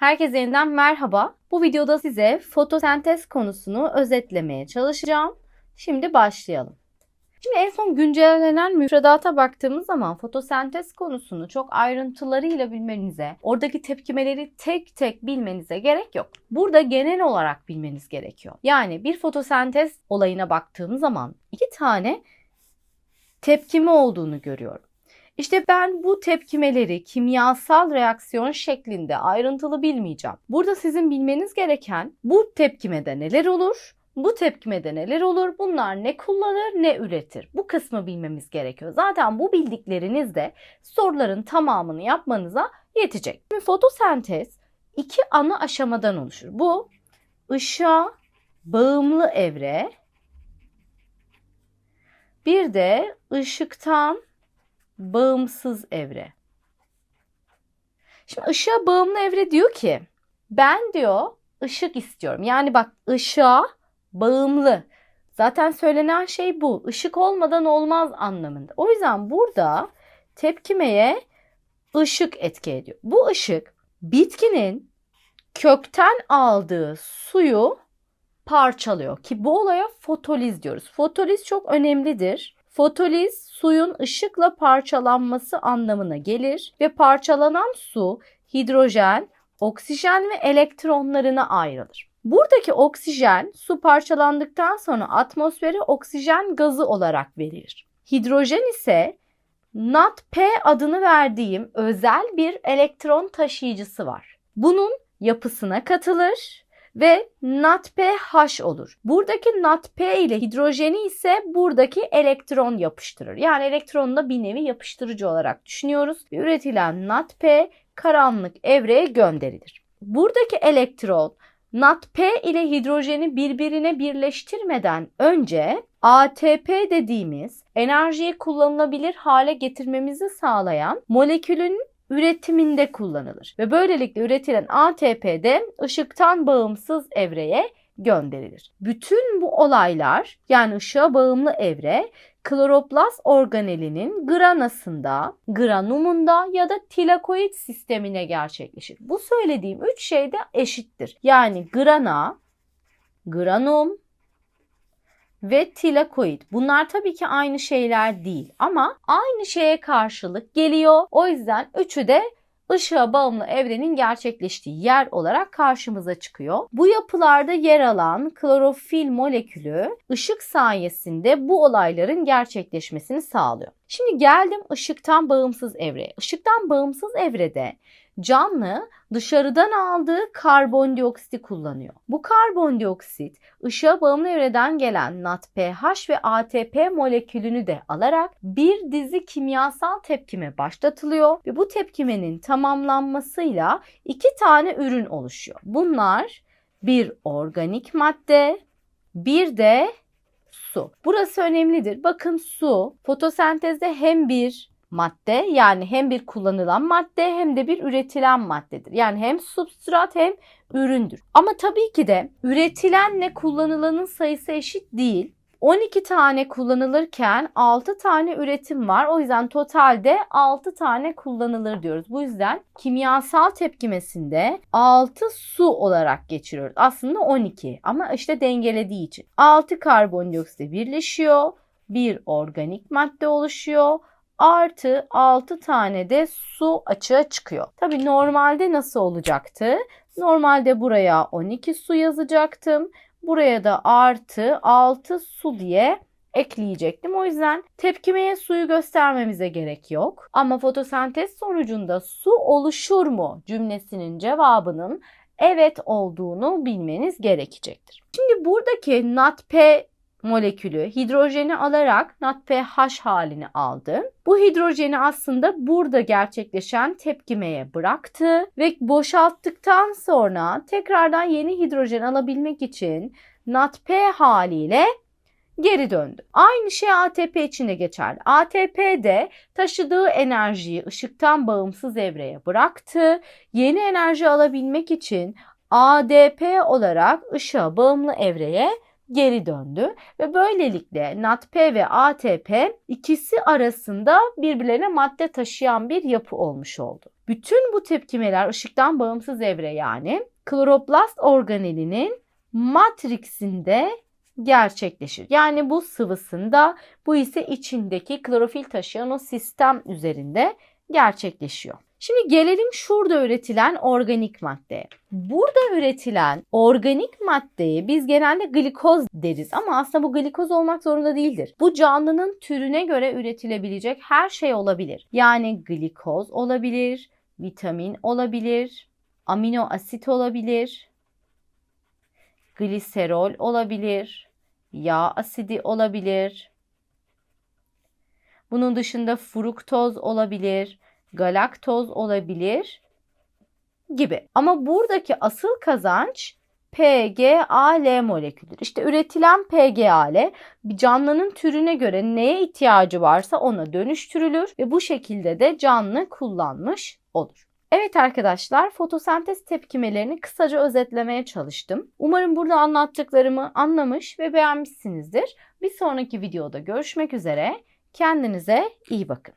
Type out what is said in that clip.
Herkese yeniden merhaba. Bu videoda size fotosentez konusunu özetlemeye çalışacağım. Şimdi başlayalım. Şimdi en son güncellenen müfredata baktığımız zaman fotosentez konusunu çok ayrıntılarıyla bilmenize, oradaki tepkimeleri tek tek bilmenize gerek yok. Burada genel olarak bilmeniz gerekiyor. Yani bir fotosentez olayına baktığım zaman iki tane tepkime olduğunu görüyorum. İşte ben bu tepkimeleri kimyasal reaksiyon şeklinde ayrıntılı bilmeyeceğim. Burada sizin bilmeniz gereken bu tepkimede neler olur? Bu tepkimede neler olur? Bunlar ne kullanır ne üretir? Bu kısmı bilmemiz gerekiyor. Zaten bu bildikleriniz de soruların tamamını yapmanıza yetecek. Şimdi fotosentez iki ana aşamadan oluşur. Bu ışığa bağımlı evre bir de ışıktan bağımsız evre. Şimdi ışığa bağımlı evre diyor ki ben diyor ışık istiyorum. Yani bak ışığa bağımlı. Zaten söylenen şey bu. Işık olmadan olmaz anlamında. O yüzden burada tepkimeye ışık etki ediyor. Bu ışık bitkinin kökten aldığı suyu parçalıyor ki bu olaya fotoliz diyoruz. Fotoliz çok önemlidir. Fotoliz suyun ışıkla parçalanması anlamına gelir ve parçalanan su hidrojen, oksijen ve elektronlarına ayrılır. Buradaki oksijen su parçalandıktan sonra atmosfere oksijen gazı olarak verilir. Hidrojen ise NADP adını verdiğim özel bir elektron taşıyıcısı var. Bunun yapısına katılır ve NADPH olur. Buradaki NADP ile hidrojeni ise buradaki elektron yapıştırır. Yani elektronu da bir nevi yapıştırıcı olarak düşünüyoruz. Üretilen NADP karanlık evreye gönderilir. Buradaki elektron NADP ile hidrojeni birbirine birleştirmeden önce ATP dediğimiz enerjiyi kullanılabilir hale getirmemizi sağlayan molekülün üretiminde kullanılır ve böylelikle üretilen ATP de ışıktan bağımsız evreye gönderilir. Bütün bu olaylar yani ışığa bağımlı evre kloroplast organelinin granasında, granumunda ya da tilakoid sistemine gerçekleşir. Bu söylediğim üç şey de eşittir. Yani grana, granum ve tilakoid. Bunlar tabii ki aynı şeyler değil ama aynı şeye karşılık geliyor. O yüzden üçü de ışığa bağımlı evrenin gerçekleştiği yer olarak karşımıza çıkıyor. Bu yapılarda yer alan klorofil molekülü ışık sayesinde bu olayların gerçekleşmesini sağlıyor. Şimdi geldim ışıktan bağımsız evreye. Işıktan bağımsız evrede canlı dışarıdan aldığı karbondioksiti kullanıyor. Bu karbondioksit ışığa bağımlı evreden gelen NADPH ve ATP molekülünü de alarak bir dizi kimyasal tepkime başlatılıyor ve bu tepkimenin tamamlanmasıyla iki tane ürün oluşuyor. Bunlar bir organik madde, bir de su. Burası önemlidir. Bakın su fotosentezde hem bir madde yani hem bir kullanılan madde hem de bir üretilen maddedir. Yani hem substrat hem üründür. Ama tabii ki de üretilenle kullanılanın sayısı eşit değil. 12 tane kullanılırken 6 tane üretim var. O yüzden totalde 6 tane kullanılır diyoruz. Bu yüzden kimyasal tepkimesinde 6 su olarak geçiriyoruz. Aslında 12 ama işte dengelediği için. 6 karbondioksit birleşiyor. Bir organik madde oluşuyor artı 6 tane de su açığa çıkıyor. Tabi normalde nasıl olacaktı? Normalde buraya 12 su yazacaktım. Buraya da artı 6 su diye ekleyecektim. O yüzden tepkimeye suyu göstermemize gerek yok. Ama fotosentez sonucunda su oluşur mu cümlesinin cevabının evet olduğunu bilmeniz gerekecektir. Şimdi buradaki NADP molekülü hidrojeni alarak NADPH halini aldı. Bu hidrojeni aslında burada gerçekleşen tepkimeye bıraktı ve boşalttıktan sonra tekrardan yeni hidrojen alabilmek için NADP haliyle geri döndü. Aynı şey ATP için de geçerli. ATP de taşıdığı enerjiyi ışıktan bağımsız evreye bıraktı. Yeni enerji alabilmek için ADP olarak ışığa bağımlı evreye geri döndü ve böylelikle NADP ve ATP ikisi arasında birbirlerine madde taşıyan bir yapı olmuş oldu. Bütün bu tepkimeler ışıktan bağımsız evre yani kloroplast organelinin matriksinde gerçekleşir. Yani bu sıvısında, bu ise içindeki klorofil taşıyan o sistem üzerinde gerçekleşiyor. Şimdi gelelim şurada üretilen organik maddeye. Burada üretilen organik maddeye biz genelde glikoz deriz ama aslında bu glikoz olmak zorunda değildir. Bu canlının türüne göre üretilebilecek her şey olabilir. Yani glikoz olabilir, vitamin olabilir, amino asit olabilir, gliserol olabilir, yağ asidi olabilir. Bunun dışında fruktoz olabilir, galaktoz olabilir gibi. Ama buradaki asıl kazanç PGAL moleküldür. İşte üretilen PGAL bir canlının türüne göre neye ihtiyacı varsa ona dönüştürülür ve bu şekilde de canlı kullanmış olur. Evet arkadaşlar fotosentez tepkimelerini kısaca özetlemeye çalıştım. Umarım burada anlattıklarımı anlamış ve beğenmişsinizdir. Bir sonraki videoda görüşmek üzere. Kendinize iyi bakın.